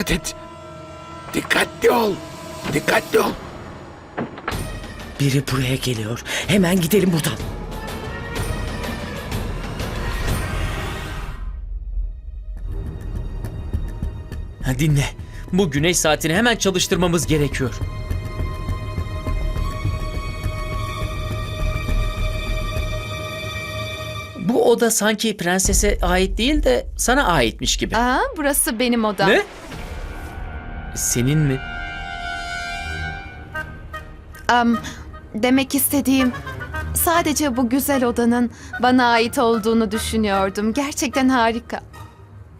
Dikkat et. Dikkatli ol. Dikkatli ol. Biri buraya geliyor. Hemen gidelim buradan. Ha, dinle. Bu güneş saatini hemen çalıştırmamız gerekiyor. Bu oda sanki prensese ait değil de sana aitmiş gibi. Aa, burası benim odam. Ne? Senin mi? Am, demek istediğim sadece bu güzel odanın bana ait olduğunu düşünüyordum. Gerçekten harika.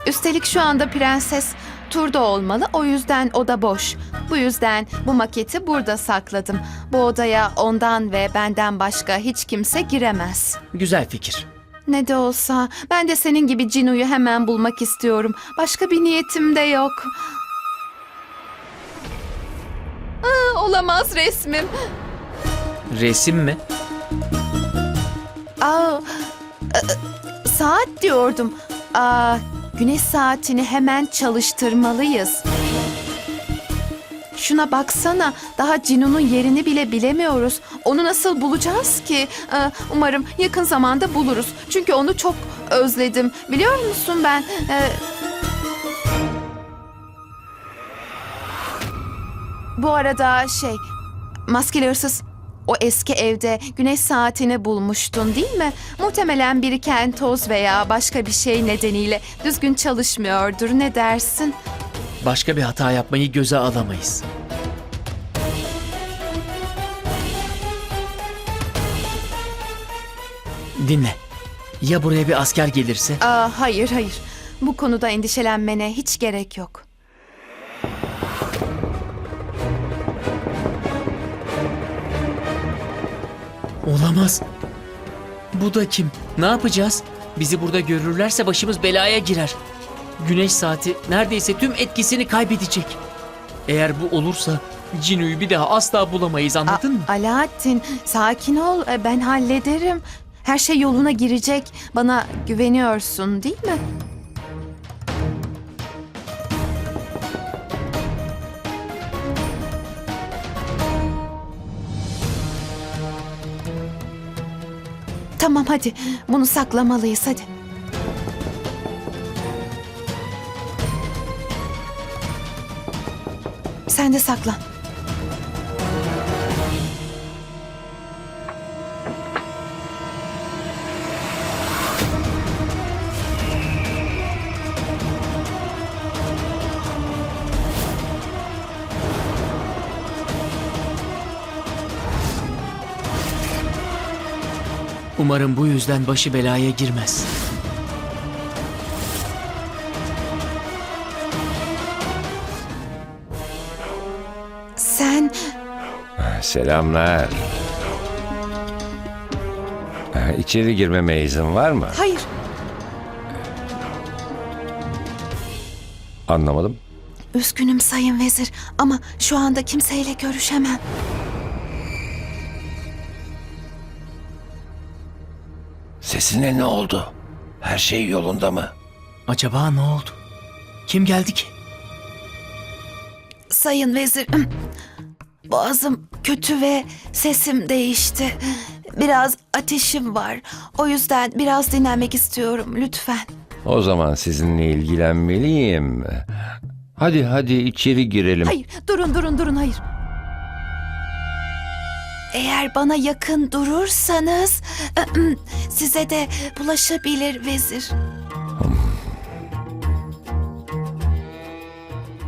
Üstelik şu anda prenses turda olmalı. O yüzden oda boş. Bu yüzden bu maketi burada sakladım. Bu odaya ondan ve benden başka hiç kimse giremez. Güzel fikir. Ne de olsa ben de senin gibi Cinu'yu hemen bulmak istiyorum. Başka bir niyetim de yok. Olamaz resmim. Resim mi? Aa, e, saat diyordum. Aa, güneş saatini hemen çalıştırmalıyız. Şuna baksana. Daha Cinu'nun yerini bile bilemiyoruz. Onu nasıl bulacağız ki? Ee, umarım yakın zamanda buluruz. Çünkü onu çok özledim. Biliyor musun ben? e, Bu arada şey, maskeli hırsız o eski evde güneş saatini bulmuştun değil mi? Muhtemelen biriken toz veya başka bir şey nedeniyle düzgün çalışmıyordur. Ne dersin? Başka bir hata yapmayı göze alamayız. Dinle. Ya buraya bir asker gelirse? Aa, hayır hayır. Bu konuda endişelenmene hiç gerek yok. Olamaz. Bu da kim? Ne yapacağız? Bizi burada görürlerse başımız belaya girer. Güneş saati neredeyse tüm etkisini kaybedecek. Eğer bu olursa Cinu'yu bir daha asla bulamayız anladın mı? Alaaddin sakin ol E, ben hallederim. Her şey yoluna girecek. Bana güveniyorsun değil mi? Tamam hadi bunu saklamalıyız hadi. Sen de saklan. Umarım bu yüzden başı belaya girmez. Sen Selamlar. İçeri girmeme izin var mı? hayır Anlamadım. Üzgünüm sayın vezir ama şu anda kimseyle görüşemem. Sesine ne oldu? Her şey yolunda mı? Acaba ne oldu? Kim geldi ki? Sayın vezir, boğazım kötü ve sesim değişti. Biraz ateşim var. O yüzden biraz dinlenmek istiyorum lütfen. O zaman sizinle ilgilenmeliyim. Hadi hadi içeri girelim. Hayır, durun durun durun hayır. Eğer bana yakın durursanız size de bulaşabilir vezir.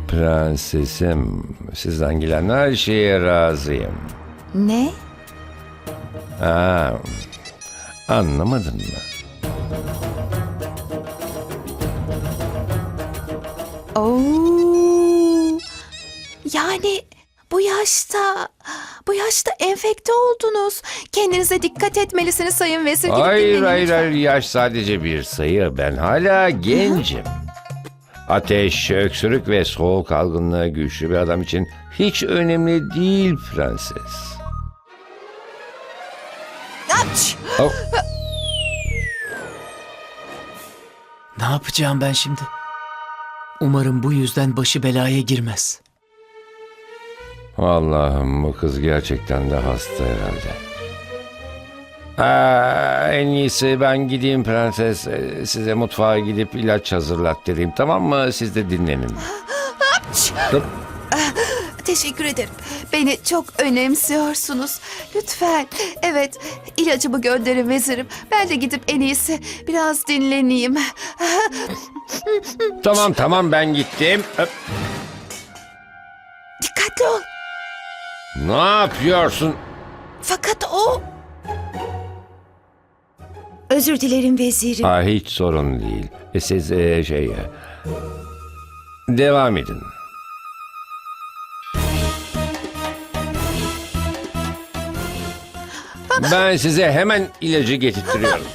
Prensesim, sizden gelen her şeye razıyım. Ne? Ha, anlamadın mı? Oo. Yani bu yaşta bu yaşta enfekte oldunuz. Kendinize dikkat etmelisiniz sayın vezir. Gidip Hayır dinlenin hayır lütfen. hayır yaş sadece bir sayı. Ben hala gencim. Ateş, öksürük ve soğuk algınlığı güçlü bir adam için hiç önemli değil prenses. Aç! Oh, Ne yapacağım ben şimdi? Umarım bu yüzden başı belaya girmez. Allah'ım bu kız gerçekten de hasta herhalde. Aa, en iyisi ben gideyim prenses. Ee, Size mutfağa gidip ilaç hazırlattırayım tamam mı? Siz de dinlenin. Hop. Teşekkür ederim. Beni çok önemsiyorsunuz. Lütfen. Evet, ilacımı gönderin vezirim. Ben de gidip en iyisi biraz dinleneyim. Tamam tamam ben gittim. Dikkatli ol. Ne yapıyorsun? Fakat o... Özür dilerim vezirim. Aa, hiç sorun değil. E, Siz e, şey... e, Devam edin. Ben size hemen ilacı getirtiyorum.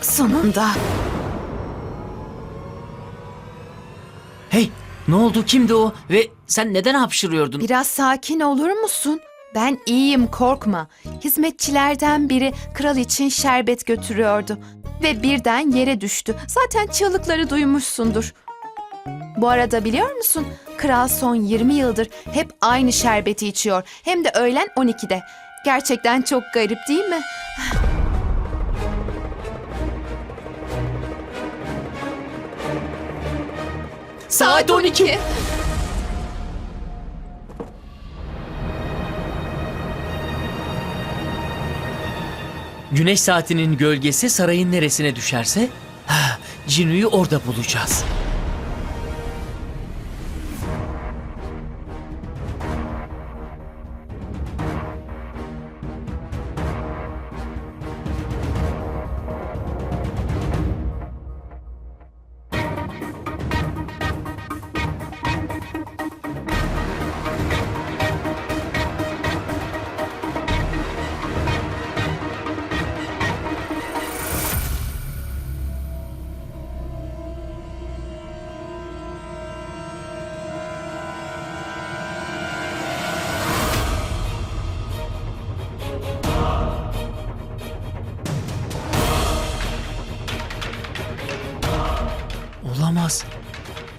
Sonunda. Hey, ne oldu? Kimdi o? Ve sen neden hapşırıyordun? Biraz sakin olur musun? Ben iyiyim korkma. Hizmetçilerden biri kral için şerbet götürüyordu. Ve birden yere düştü. Zaten çığlıkları duymuşsundur. Bu arada biliyor musun? Kral son 20 yıldır hep aynı şerbeti içiyor. Hem de öğlen 12'de. Gerçekten çok garip değil mi? Saat 12. Güneş saatinin gölgesi sarayın neresine düşerse, ha, Cinu'yu orada bulacağız.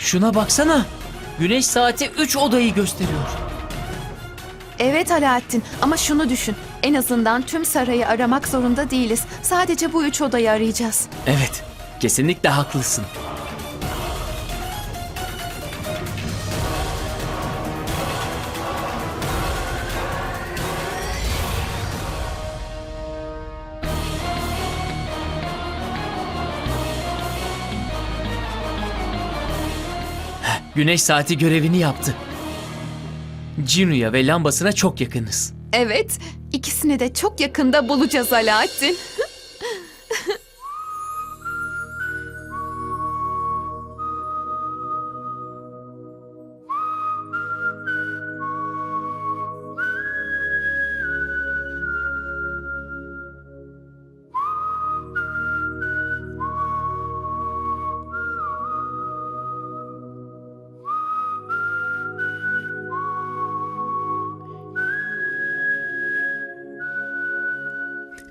Şuna baksana. Güneş saati 3 odayı gösteriyor. Evet Alaaddin ama şunu düşün. En azından tüm sarayı aramak zorunda değiliz. Sadece bu üç odayı arayacağız. Evet, kesinlikle haklısın. Güneş saati görevini yaptı. Cinu'ya ve lambasına çok yakınız. Evet, ikisini de çok yakında bulacağız Alaaddin.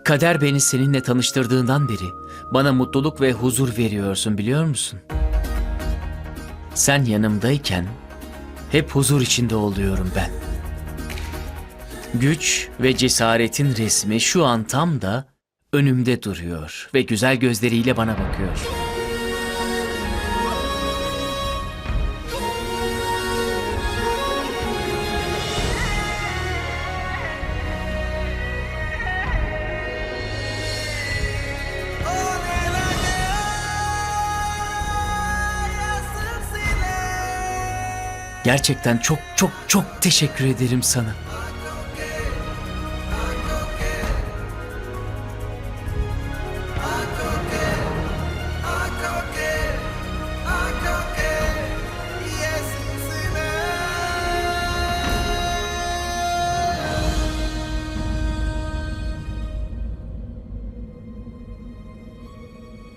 Kader beni seninle tanıştırdığından beri bana mutluluk ve huzur veriyorsun biliyor musun? Sen yanımdayken hep huzur içinde oluyorum ben. Güç ve cesaretin resmi şu an tam da önümde duruyor ve güzel gözleriyle bana bakıyor. Gerçekten çok çok çok teşekkür ederim sana.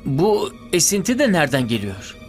Bu esinti de nereden geliyor?